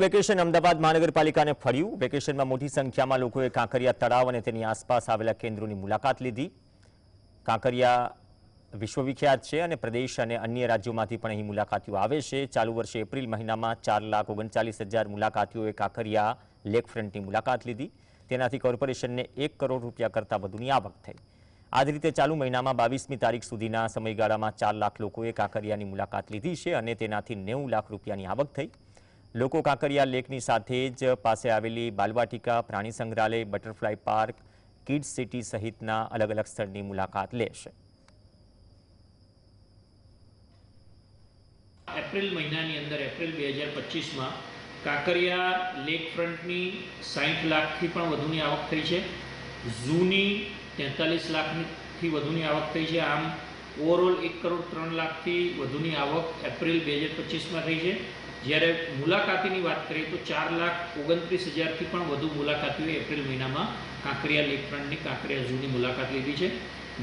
Vacation Ahmedabad મહાનગરપાલિકાને ફર્યું વેકેશનમાં મોટી સંખ્યામાં લોકોએ કાંકરિયા તળાવ અને તેની આસપાસ આવેલા કેન્દ્રોની મુલાકાત લીધી. કાંકરિયા વિશ્વવિખ્યાત છે અને પ્રદેશ અને અન્ય રાજ્યોમાંથી પણ અહીં મુલાકાતીઓ આવે છે. ચાલુ વર્ષે એપ્રિલ મહિનામાં ચાર લાખ ઓગણચાલીસ હજાર મુલાકાતીઓએ કાંકરિયા લેકફ્રન્ટની મુલાકાત લીધી. તેનાથી કોર્પોરેશનને એક કરોડ રૂપિયા કરતાં વધુની આવક થઈ. આ જ રીતે ચાલુ મહિનામાં બાવીસમી તારીખ સુધીના સમયગાળામાં ચાર લાખ લોકોએ કાંકરિયાની મુલાકાત લીધી છે અને તેનાથી નેવું લાખ રૂપિયાની આવક થઈ. લોકો કાંકરિયા લેકની સાથે જ પાસે આવેલી બાલવાટિકા પ્રાણી સંગ્રહાલય, બટરફ્લાય પાર્ક કિડ્સ સિટી સહિતના અલગ અલગ સ્થળની મુલાકાત લેશે. એપ્રિલ મહિનાની અંદર, એપ્રિલ બે હજાર પચીસમાં કાંકરિયા લેક ફ્રન્ટની સાઠ લાખથી પણ વધુની આવક થઈ છે. ઝૂની તેતાલીસ લાખથી વધુની આવક થઈ છે. આમ ઓવરઓલ એક કરોડ ત્રણ લાખથી વધુની આવક એપ્રિલ બે હજાર પચીસમાં થઈ છે. જ્યારે મુલાકાતીની વાત કરીએ તો ચાર લાખ ઓગણત્રીસ હજારથી પણ વધુ મુલાકાતીઓએ એપ્રિલ મહિનામાં કાંકરિયા લેકફ્રન્ટની કાંકરિયા ઝૂની મુલાકાત લીધી છે.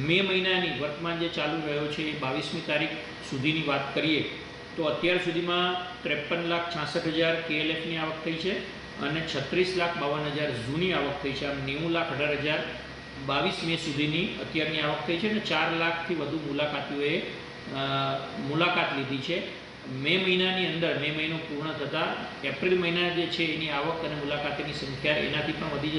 મે મહિનાની વર્તમાન જે ચાલુ રહ્યો છે એ બાવીસમી તારીખ સુધીની વાત કરીએ તો અત્યાર સુધીમાં ત્રેપન લાખ છાસઠ હજાર કેએલએફની આવક થઈ છે અને છત્રીસ લાખ બાવન હજાર ઝૂની આવક થઈ છે. આમ નેવું લાખ અઢાર હજાર બાવીસ મે સુધીની અત્યારની આવક થઈ છે અને ચાર લાખથી વધુ મુલાકાતીઓએ મુલાકાત લીધી છે. મે મહિનાની અંદર, મે મહિનો પૂર્ણ થતાં એપ્રિલ મહિના જે છે, એની આવક અને મુલાકાતીની સંખ્યા એનાથી પણ વધી